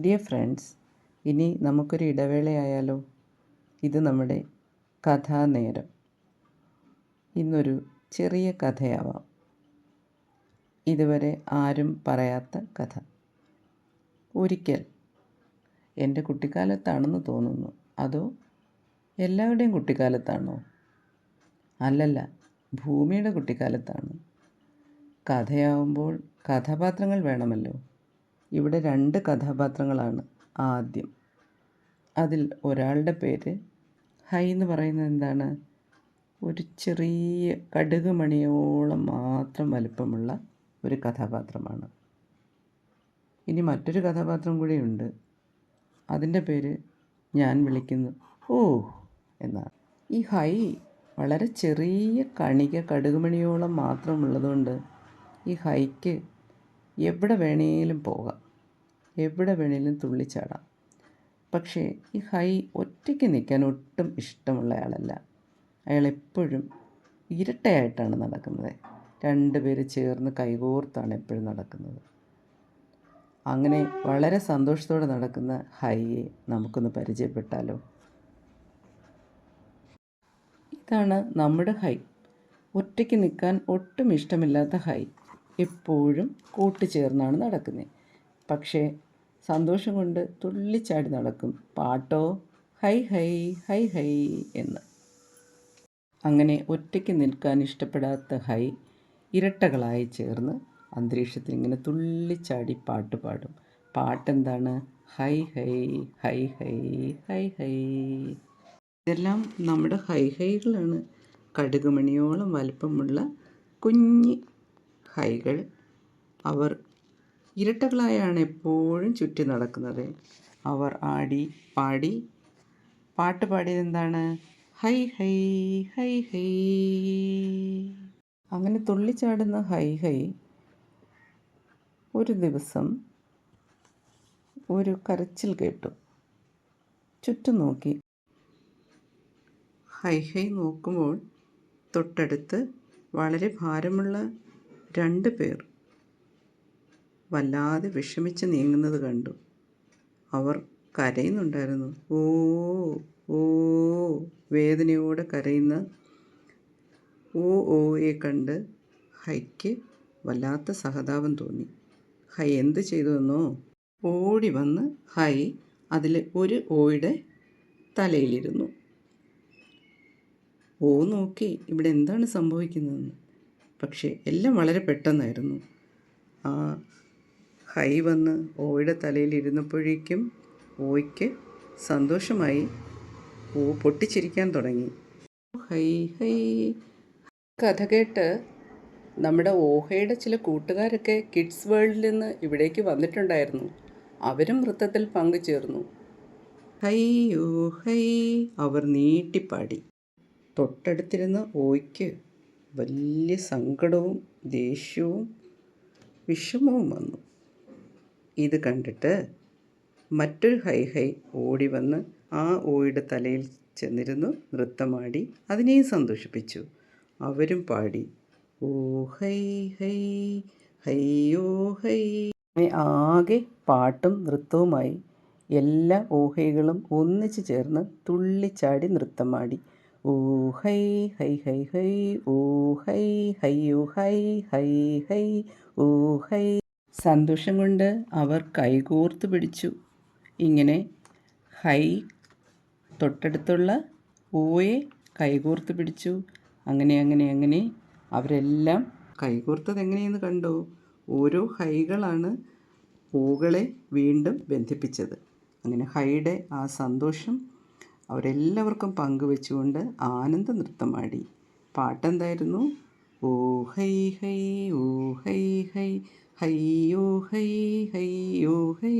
Dear friends ഇനി നമുക്കൊരു ഇടവേളയായാലോ? ഇത് നമ്മുടെ കഥാനേരം. ഇന്നൊരു ചെറിയ കഥയാവാം. ഇതുവരെ ആരും പറയാത്ത കഥ. ഒരിക്കൽ എന്റെ കുട്ടിക്കാലത്താണെന്ന് തോന്നുന്നു. അതോ എല്ലാവരുടെയും കുട്ടിക്കാലത്താണോ? അല്ലല്ല ഭൂമിയുടെ കുട്ടിക്കാലത്താണ്. കഥയാവുമ്പോൾ കഥാപാത്രങ്ങൾ വേണമല്ലോ. ഇവിടെ രണ്ട് കഥാപാത്രങ്ങളാണ് ആദ്യം. അതിൽ ഒരാളുടെ പേര് ഹൈ എന്ന് പറയുന്നത് എന്താണ്? ഒരു ചെറിയ കടുക് മണിയോളം മാത്രം വലുപ്പമുള്ള ഒരു കഥാപാത്രമാണ്. ഇനി മറ്റൊരു കഥാപാത്രം കൂടിയുണ്ട് അതിന്റെ പേര് ഞാൻ വിളിക്കുന്നു. ഓ എന്നാണ്. ഈ ഹൈ വളരെ ചെറിയ കണിക കടുകുമണിയോളം മാത്രമുള്ളതുകൊണ്ട് ഈ ഹൈക്ക് എവിടെ വേണേലും പോകാം. എവിടെ വേണേലും തുള്ളിച്ചാടാം. പക്ഷേ ഈ ഹൈ ഒറ്റയ്ക്ക് നിൽക്കാൻ ഒട്ടും ഇഷ്ടമുള്ള ആളല്ല അയാൾ എപ്പോഴും ഇരട്ടയായിട്ടാണ് നടക്കുന്നത്. രണ്ട് പേര് ചേർന്ന് കൈകോർത്താണ് എപ്പോഴും നടക്കുന്നത്. അങ്ങനെ വളരെ സന്തോഷത്തോടെ നടക്കുന്ന ഹൈയെ നമുക്കൊന്ന് പരിചയപ്പെട്ടാലോ? ഇതാണ് നമ്മുടെ ഹൈ. ഒറ്റയ്ക്ക് നിൽക്കാൻ ഒട്ടും ഇഷ്ടമില്ലാത്ത ഹൈ. എപ്പോഴും കൂട്ടുചേർന്നാണ് നടക്കുന്നത് പക്ഷേ സന്തോഷം കൊണ്ട് തുള്ളിച്ചാടി നടക്കും. പാട്ടോ? ഹൈ ഹൈ ഹൈ ഹൈ എന്ന്. അങ്ങനെ ഒറ്റയ്ക്ക് നിൽക്കാൻ ഇഷ്ടപ്പെടാത്ത ഹൈ ഇരട്ടകളായി ചേർന്ന് അന്തരീക്ഷത്തിൽ ഇങ്ങനെ തുള്ളിച്ചാടി പാട്ട് പാടും. പാട്ടെന്താണ്? ഹൈ ഹൈ ഹൈ ഹൈ ഹൈ ഹൈ. ഇതെല്ലാം നമ്മുടെ ഹൈ ഹൈകളാണ്. കടുകുമണിയോളം വലുപ്പമുള്ള കുഞ്ഞ് ഹൈകൾ അവർ ഇരട്ടകളായാണ് എപ്പോഴും ചുറ്റി നടക്കുന്നത്. അവർ ആടി പാടി. പാട്ട് പാടിയത് എന്താണ്? ഹൈ ഹൈ ഹൈ ഹൈ. അങ്ങനെ തുള്ളിച്ചാടുന്ന ഹൈ ഹൈ ഒരു ദിവസം ഒരു കരച്ചിൽ കേട്ടു. ചുറ്റും നോക്കി. ഹൈ ഹൈ നോക്കുമ്പോൾ തൊട്ടടുത്ത് വളരെ ഭാരമുള്ള രണ്ട് പേർ വല്ലാതെ വിഷമിച്ച് നീങ്ങുന്നത് കണ്ടു. അവർ കരയുന്നുണ്ടായിരുന്നു. ഓ ഓ വേദനയോടെ കരയുന്ന ഓ ഓയെ കണ്ട് ഹൈക്ക് വല്ലാത്ത സഹതാപം തോന്നി. ഹൈ എന്ത് ചെയ്തുവെന്നോ ഓടി വന്ന് ഹൈ അതിൽ ഒരു ഓയുടെ തലയിലിരുന്നു. ഓ നോക്കി ഇവിടെ എന്താണ് സംഭവിക്കുന്നതെന്ന്? പക്ഷേ എല്ലാം വളരെ പെട്ടെന്നായിരുന്നു. ആ ഹൈ വന്ന് ഓയുടെ തലയിൽ ഇരുന്നപ്പോഴേക്കും ഓയ്ക്ക് സന്തോഷമായി ഓ പൊട്ടിച്ചിരിക്കാൻ തുടങ്ങി. ഹൈ ഹൈ. കഥ കേട്ട് നമ്മുടെ ഓഹയുടെ ചില കൂട്ടുകാരൊക്കെ കിഡ്സ് വേൾഡിൽ നിന്ന് ഇവിടേക്ക് വന്നിട്ടുണ്ടായിരുന്നു. അവരും നൃത്തത്തിൽ പങ്കുചേർന്നു. ഓ ഹൈ. അവർ നീട്ടിപ്പാടി. തൊട്ടടുത്തിരുന്ന ഓയ്ക്ക് വലിയ സങ്കടവും ദേഷ്യവും വിഷമവും വന്നു. ഇത് കണ്ടിട്ട് മറ്റൊരു ഹൈ ഹൈ ഓടി വന്ന് ആ ഓയുടെ തലയിൽ ചെന്നിരുന്നു നൃത്തമാടി. അതിനെയും സന്തോഷിപ്പിച്ചു. അവരും പാടി. ഓ ഹൈ ഹൈ ഹൈയോ ഹൈ. ആകെ പാട്ടും നൃത്തവുമായി എല്ലാ ഓഹൈകളും ഒന്നിച്ചു ചേർന്ന് തുള്ളിച്ചാടി നൃത്തമാടി. ഓ ഹൈ ഹൈ ഹൈ ഹൈ ഓ ഹൈ ഹൈയോ ഹൈ ഹൈ ഹൈ ഓ ഹൈ. സന്തോഷം കൊണ്ട് അവർ കൈകോർത്ത് പിടിച്ചു. ഇങ്ങനെ ഹൈ തൊട്ടടുത്തുള്ള ഓയെ കൈകോർത്ത് പിടിച്ചു. അങ്ങനെ അങ്ങനെ അങ്ങനെ അവരെല്ലാം കൈകോർത്തത് എങ്ങനെയെന്ന് കണ്ടോ? ഓരോ ഹൈകളാണ് പൂകളെ വീണ്ടും ബന്ധിപ്പിച്ചത്. അങ്ങനെ ഹൈയുടെ ആ സന്തോഷം അവരെല്ലാവർക്കും പങ്കുവെച്ചുകൊണ്ട് ആനന്ദ നൃത്തമാടി പാട്ടെന്തായിരുന്നു? ഓ ഹൈ ഹൈ ഓ ഹൈ ഹൈ ഹയ്യോ ഹൈ ഹയ്യോ ഹൈ.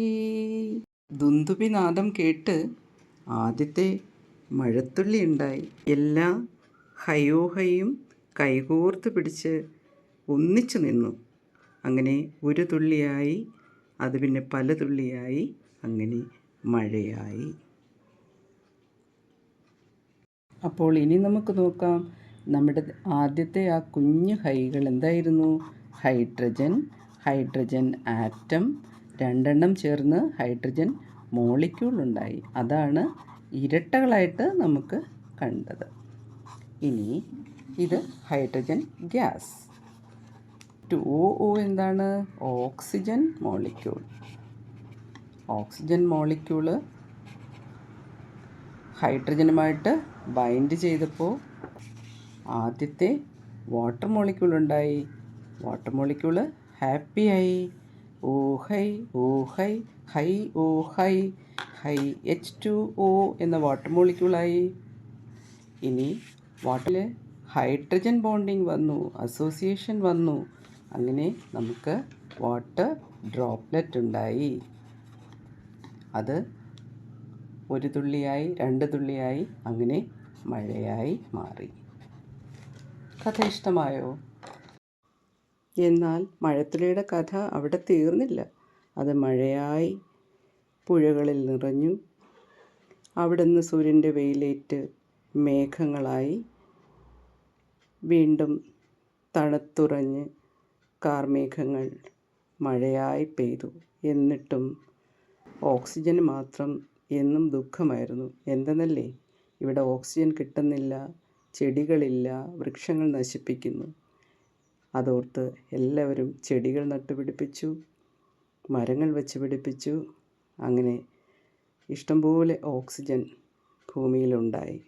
ദുന്ദുബി നാദം കേട്ട് ആദ്യത്തെ മഴത്തുള്ളി ഉണ്ടായി. എല്ലാ ഹയോ ഹയും കൈകോർത്ത് പിടിച്ച് ഒന്നിച്ചു നിന്നു. അങ്ങനെ ഒരു തുള്ളിയായി അത് പിന്നെ പല തുള്ളിയായി അങ്ങനെ മഴയായി. അപ്പോൾ ഇനി നമുക്ക് നോക്കാം നമ്മുടെ ആദ്യത്തെ ആ കുഞ്ഞു ഹൈകൾ എന്തായിരുന്നു? ഹൈഡ്രജൻ ഹൈഡ്രജൻ ആറ്റം രണ്ടെണ്ണം ചേർന്ന് ഹൈഡ്രജൻ മോളിക്യൂൾ ഉണ്ടായി. അതാണ് ഇരട്ടകളായിട്ട് നമുക്ക് കണ്ടത്. ഇനി ഇത് ഹൈഡ്രജൻ ഗ്യാസ്. ടു ഒ എന്താണ്? Oxygen molecule. ഓക്സിജൻ മോളിക്യൂൾ ഹൈഡ്രജനുമായിട്ട് ബൈൻഡ് ചെയ്തപ്പോൾ ആദ്യത്തെ വാട്ടർ മോളിക്യൂൾ ഉണ്ടായി. വാട്ടർ മോളിക്യൂൾ ഹാപ്പിയായി. ഓ ഹൈ ഓ ഹൈ ഹൈ ഓ ഹൈ ഹൈ എച്ച് ടു ഒ എന്ന വാട്ടർ മോളിക്യൂളായി. ഇനി വാട്ടറിൽ ഹൈഡ്രജൻ ബോണ്ടിങ് വന്നു അസോസിയേഷൻ വന്നു. അങ്ങനെ നമുക്ക് വാട്ടർ ഡ്രോപ്ലെറ്റ് ഉണ്ടായി. അത് ഒരു തുള്ളിയായി രണ്ട് തുള്ളിയായി അങ്ങനെ മഴയായി മാറി. കഥ ഇഷ്ടമായോ? എന്നാൽ മഴത്തുള്ളിയുടെ കഥ അവിടെ തീർന്നില്ല. അത് മഴയായി പുഴകളിൽ നിറഞ്ഞു. അവിടുന്ന് സൂര്യന്റെ വെയിലേറ്റ് മേഘങ്ങളായി വീണ്ടും തണുത്തുറഞ്ഞ് കാർമേഘങ്ങൾ മഴയായി പെയ്തു. എന്നിട്ടും ഓക്സിജന് മാത്രം എന്നും ദുഃഖമായിരുന്നു. എന്തെന്നല്ലേ? ഇവിടെ ഓക്സിജൻ കിട്ടുന്നില്ല ചെടികളില്ല വൃക്ഷങ്ങൾ നശിപ്പിക്കുന്നു. അതോർത്ത് എല്ലാവരും ചെടികൾ നട്ടുപിടിപ്പിച്ചു മരങ്ങൾ വെച്ച് പിടിപ്പിച്ചു. അങ്ങനെ ഇഷ്ടംപോലെ ഓക്സിജൻ ഭൂമിയിലുണ്ടായി.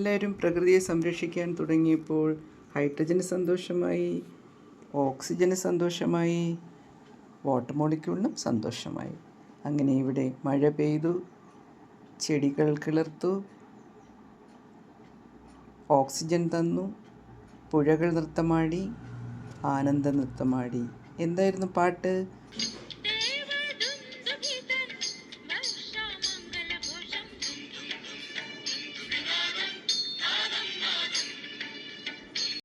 എല്ലാവരും പ്രകൃതിയെ സംരക്ഷിക്കാൻ തുടങ്ങിയപ്പോൾ ഹൈഡ്രജന് സന്തോഷമായി ഓക്സിജന് സന്തോഷമായി വാട്ടർ മോളിക്യൂളിനും സന്തോഷമായി. അങ്ങനെ ഇവിടെ മഴ പെയ്തു. ചെടികൾ കിളിർത്തു ഓക്സിജൻ തന്നു പുഴകൾ നൃത്തമാടി ആനന്ദ നൃത്തമാടി. എന്തായിരുന്നു പാട്ട്?